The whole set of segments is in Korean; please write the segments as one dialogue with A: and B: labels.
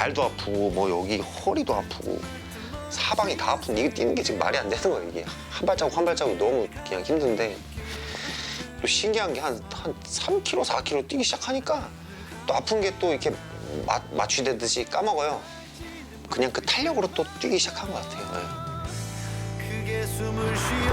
A: 발도 아프고 뭐 여기 허리도 아프고 사방이 다 아픈데 이게 뛰는 게 지금 말이 안 되는 거예요. 이게 한 발자국 한 발자국 너무 그냥 힘든데. 또 신기한 게 한 한 3km 4km 뛰기 시작하니까 또 아픈 게 또 이렇게 마, 마취되듯이 까먹어요. 그냥 그 탄력으로 또 뛰기 시작한 것 같아요. 예.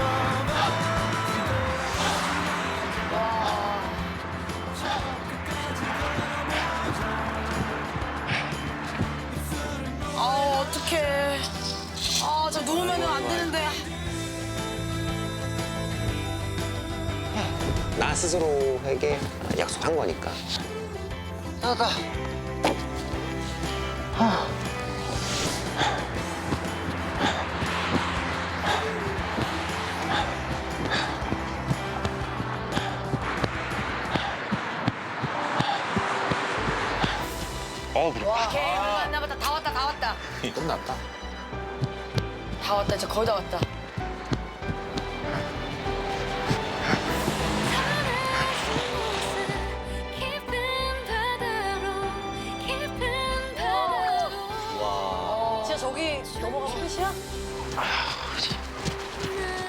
B: 어떡해. 아 저 누우면 안 되는데.
A: 나 스스로에게 약속한 거니까 나가 어 그래
B: 왔나 보다. 다 왔다.
A: 끝났다
B: 다 왔다 이제 거의 다 왔다. 진짜 저기 넘어가면 끝이야?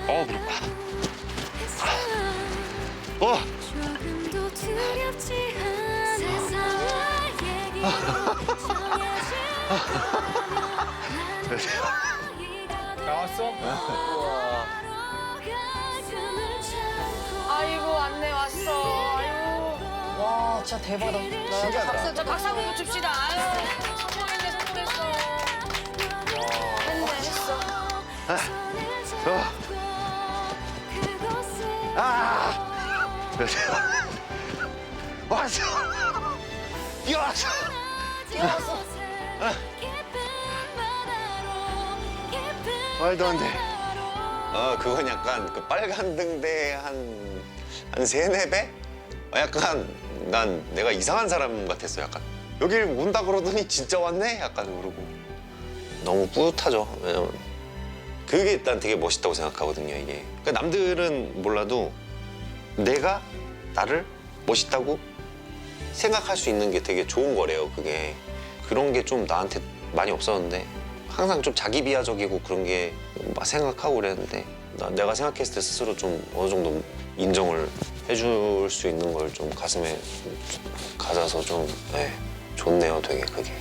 A: 어 그래 어
C: 조금도 두렵지 않아
D: 나왔어?
B: 아이고 안내 왔어. 아이고. 와 진짜 대박이다.
D: 신기하다.
B: 박수 저 박수 한번 줍시다. 아유 성공했네 성공했어. 했네 했어.
A: 왔어 뛰어왔어 말도 안 돼. 어 그건 약간 그 빨간 등대 한 한 세네 배? 어, 약간 난 내가 이상한 사람 같았어 약간. 여길 온다 그러더니 진짜 왔네? 약간 그러고. 너무 뿌듯하죠. 왜냐면 그게 일단 되게 멋있다고 생각하거든요 이게. 그러니까 남들은 몰라도 내가 나를 멋있다고 생각할 수 있는 게 되게 좋은 거래요 그게. 그런 게 좀 나한테 많이 없었는데 항상 좀 자기 비하적이고 그런 게 막 생각하고 그랬는데 나- 내가 생각했을 때 스스로 좀 어느 정도 인정을 해줄 수 있는 걸 좀 가슴에 가져서 좀 네, 좋네요 되게 그게